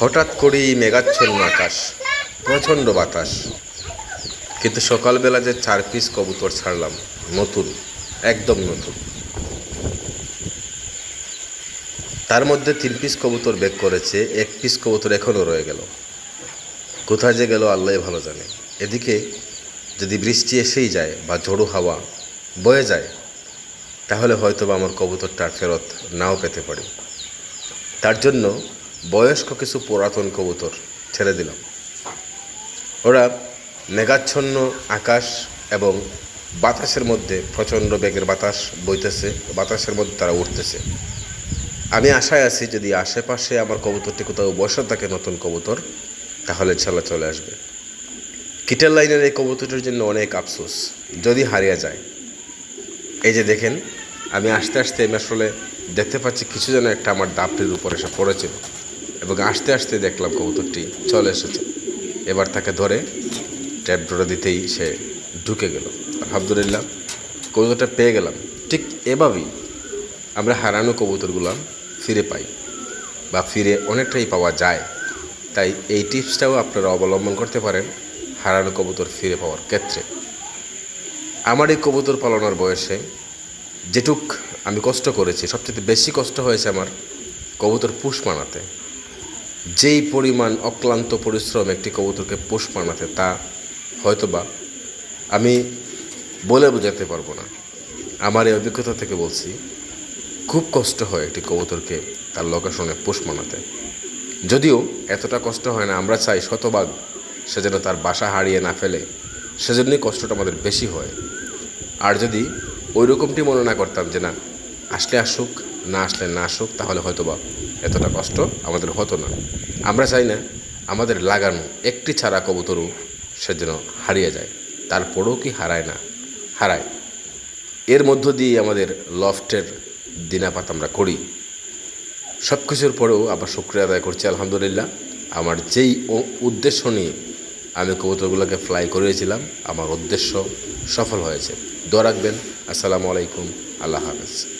হঠাৎ করেই মেঘাচ্ছন্ন আকাশ, প্রচণ্ড বাতাস। কিন্তু সকালবেলা যে চার পিস কবুতর ছাড়লাম, নতুন, একদম নতুন। তার মধ্যে তিন পিস কবুতর বেক করেছে এক পিস কবুতর এখনও রয়ে গেল। কোথায় যে গেল আল্লাহ ভালো জানে। এদিকে যদি বৃষ্টি এসেই যায় বা ঝোড়ো হাওয়া বয়ে যায়, তাহলে হয়তো বা আমার কবুতরটা ফেরত নাও পেতে পারি। তার জন্য বয়স্ক কিছু পুরাতন কবুতর ছেড়ে দিলাম। ওরা মেঘাচ্ছন্ন আকাশ এবং বাতাসের মধ্যে প্রচণ্ড বেগের বাতাস বইতেছে, বাতাসের মধ্যে তারা উঠতেছে আমি আশায় আছি যদি আশেপাশে আমার কবুতরটি কোথাও বসে থাকে নতুন কবুতর, তাহলে ছেলে চলে আসবে। কিটার লাইনের এই কবুতরটির জন্য অনেক আফসোস, যদি হারিয়ে যায়। এই যে দেখেন, আমি আস্তে আস্তে আমি আসলে দেখতে পাচ্ছি কিছু যেন একটা আমার ডাবটির উপর এসে পড়েছিল। এবং আস্তে আস্তে দেখলাম কবুতরটি চলে এসেছে। এবার তাকে ধরে ট্যাপ ডোরে দিতেই সে ঢুকে গেল। আলহামদুলিল্লাহ, কবুতরটা পেয়ে গেলাম। ঠিক এভাবেই আমরা হারানো কবুতরগুলো ফিরে পাই বা ফিরে অনেকটাই পাওয়া যায়। তাই এই টিপসটাও আপনারা অবলম্বন করতে পারেন হারানো কবুতর ফিরে পাওয়ার ক্ষেত্রে। আমার এই কবুতর পালনের বয়সে যেটুক আমি কষ্ট করেছি, সবচেয়ে বেশি কষ্ট হয়েছে আমার কবুতর পুষ মানাতে। যেই পরিমাণ অক্লান্ত পরিশ্রম একটি কবুতরকে পোষ মানাতে, তা হয়তোবা আমি বলে বোঝাতে পারব না। আমার এই অভিজ্ঞতা থেকে বলছি, খুব কষ্ট হয় একটি কবুতরকে তার লোকেশনে পোষ মানাতে। যদিও এতটা কষ্ট হয় না, আমরা চাই শতভাগ সে যেন তার বাসা হারিয়ে না ফেলে। সেজন্যই কষ্টটা আমাদের বেশি হয়। আর যদি ওই রকমটি মনে না করতাম যে না, আসলে আসুক, না আসলে না আসুক, তাহলে হয়তো বা এতটা কষ্ট আমাদের হতো না। আমরা চাই না আমাদের লাগানো একটি ছাড়া কবুতরও সে যেন হারিয়ে যায়। তারপরেও কি হারায় না? হারায়। এর মধ্য দিয়ে আমাদের লফটের দিনাপাত আমরা করি। সব কিছুর পরেও আবার শুক্রিয়া আদায় করছি, আলহামদুলিল্লাহ। আমার যেই উদ্দেশ্য নিয়ে আমি কবুতরগুলোকে ফ্লাই করিয়েছিলাম, আমার উদ্দেশ্য সফল হয়েছে। দোয়া রাখবেন। আসসালামু আলাইকুম। আল্লাহ হাফেজ।